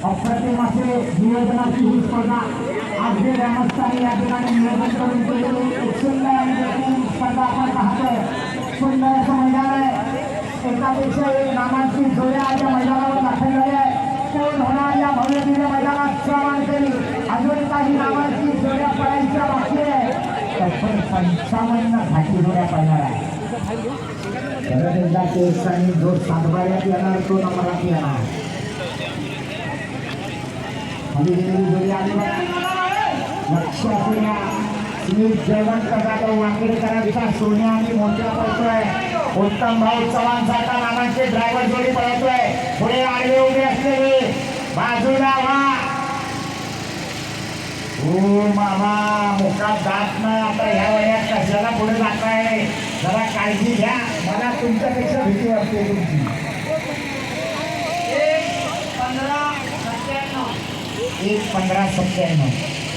অক্ষয় মাসে নিয়োজনা শুরু করা আজকের অনুষ্ঠানে একেবারে নিয়োজন করেন সুন্দর হাতে সুন্দর মহিলারে একটা দেশে নামাজি ধরে আছে মহিলারা রাখেন কেউ ধরা ইয়া ভরে দিলে মহিলারা শ্রমণ করি আজকের কাজে নামাজি ধরে পড়াইছে রাখে তখন পঞ্চাবন্ন থাকি ধরে পড়ায় যাকে সানি দোষ সাতবারে আনার তো নাম রাখি আনা लक्ष असू द्या जयवंत जाधव वाकेडकरांचा सोन्या आणि मोठ्या पळतोय उत्तम भाऊ चव्हाण सारखा नानांचे ड्रायव्हर जोडी पळतोय पुढे आडवे उभे असलेले बाजूला व्हा हो मामा मुखात जात नाही आता ह्या वयात कशाला पुढे जात आहे जरा काळजी घ्या मला तुमच्यापेक्षा भीती वाटते तुमची एक पंधरा सत्त्याण्णव